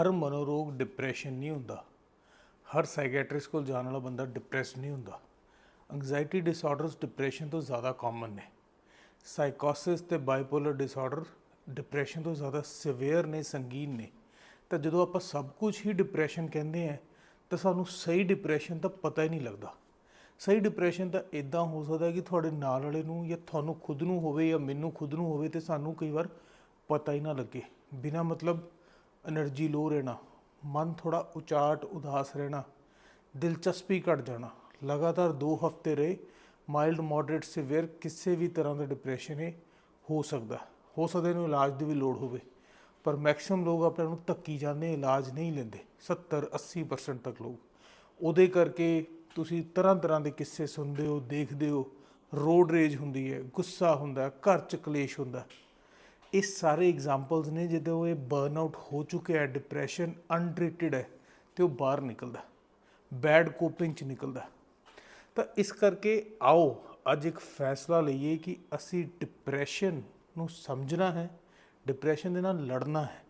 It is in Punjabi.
ਹਰ ਮਨੋਰੋਗ ਡਿਪਰੈਸ਼ਨ ਨਹੀਂ ਹੁੰਦਾ। ਹਰ ਸਾਈਕੈਟ੍ਰਿਸਟ ਕੋਲ ਜਾਣ ਵਾਲਾ ਬੰਦਾ ਡਿਪਰੈਸ ਨਹੀਂ ਹੁੰਦਾ। ਐਂਜ਼ਾਈਟੀ ਡਿਸਆਰਡਰਸ ਡਿਪਰੈਸ਼ਨ ਤੋਂ ਜ਼ਿਆਦਾ ਕਾਮਨ ਨੇ। ਸਾਈਕੋਸਿਸ ਤੇ ਬਾਈਪੋਲਰ ਡਿਸਆਰਡਰ ਡਿਪਰੈਸ਼ਨ ਤੋਂ ਜ਼ਿਆਦਾ ਸਿਵੀਅਰ ਨੇ, ਸੰਗੀਨ ਨੇ। ਤਾਂ ਜਦੋਂ ਆਪਾਂ ਸਭ ਕੁਝ ਹੀ ਡਿਪਰੈਸ਼ਨ ਕਹਿੰਦੇ ਆ ਤਾਂ ਸਾਨੂੰ ਸਹੀ ਡਿਪਰੈਸ਼ਨ ਦਾ ਪਤਾ ਹੀ ਨਹੀਂ ਲੱਗਦਾ। ਸਹੀ ਡਿਪਰੈਸ਼ਨ ਤਾਂ ਇਦਾਂ ਹੋ ਸਕਦਾ ਕਿ ਤੁਹਾਡੇ ਨਾਲ ਵਾਲੇ ਨੂੰ ਜਾਂ ਤੁਹਾਨੂੰ ਖੁਦ ਨੂੰ ਹੋਵੇ ਜਾਂ ਮੈਨੂੰ ਖੁਦ ਨੂੰ ਹੋਵੇ ਤੇ ਸਾਨੂੰ ਕਈ ਵਾਰ ਪਤਾ ਹੀ ਨਾ ਲੱਗੇ। ਬਿਨਾ ਮਤਲਬ ਐਨਰਜੀ લો ਰਹਿਣਾ ਮਨ ਥੋੜਾ ਉਚਾਟ ਉਦਾਸ ਰਹਿਣਾ ਦਿਲਚਸਪੀ ਘਟ ਜਾਣਾ ਲਗਾਤਾਰ 2 ਹਫ਼ਤੇ ਰਹੇ ਮਾਈਲਡ ਮੋਡਰੇਟ ਸਿਵੀਅਰ ਕਿਸੇ ਵੀ ਤਰ੍ਹਾਂ ਦਾ ਡਿਪਰੈਸ਼ਨ ਹੈ ਹੋ ਸਕਦਾ ਹੋ ਸਕਦਾ ਇਹਨੂੰ ਇਲਾਜ ਦੀ ਵੀ ਲੋੜ ਹੋਵੇ ਪਰ ਮੈਕਸਿਮਮ ਲੋਕ ਆਪਣੇ ਨੂੰ ਧੱਕੀ ਜਾਂਦੇ ਇਲਾਜ ਨਹੀਂ ਲੈਂਦੇ 70 80% ਤੱਕ ਲੋਕ ਉਹਦੇ ਕਰਕੇ ਤੁਸੀਂ ਤਰ੍ਹਾਂ ਤਰ੍ਹਾਂ ਦੇ ਕਿੱਸੇ ਸੁਣਦੇ ਹੋ ਦੇਖਦੇ ਹੋ ਰੋਡ ਰੇਜ ਹੁੰਦੀ ਹੈ ਗੁੱਸਾ ਹੁੰਦਾ ਘਰ ਚ ਕਲੇਸ਼ ਹੁੰਦਾ ਇਹ ਸਾਰੇ ਐਗਜ਼ਾਮਪਲਸ ਨੇ ਜਦੋਂ ਇਹ ਬਰਨਆਊਟ ਹੋ ਚੁੱਕਿਆ ਹੈ ਡਿਪਰੈਸ਼ਨ ਅਨਟ੍ਰੀਟਡ ਹੈ, ਤੇ ਉਹ ਬਾਹਰ ਨਿਕਲਦਾ ਬੈਡ ਕੋਪਿੰਗ ਚ ਨਿਕਲਦਾ ਤਾਂ ਇਸ ਕਰਕੇ ਆਓ ਅੱਜ ਇੱਕ ਫੈਸਲਾ ਲਈਏ ਕਿ ਅਸੀਂ ਡਿਪਰੈਸ਼ਨ ਨੂੰ ਸਮਝਣਾ ਹੈ ਡਿਪਰੈਸ਼ਨ ਦੇ ਨਾਲ ਲੜਨਾ ਹੈ।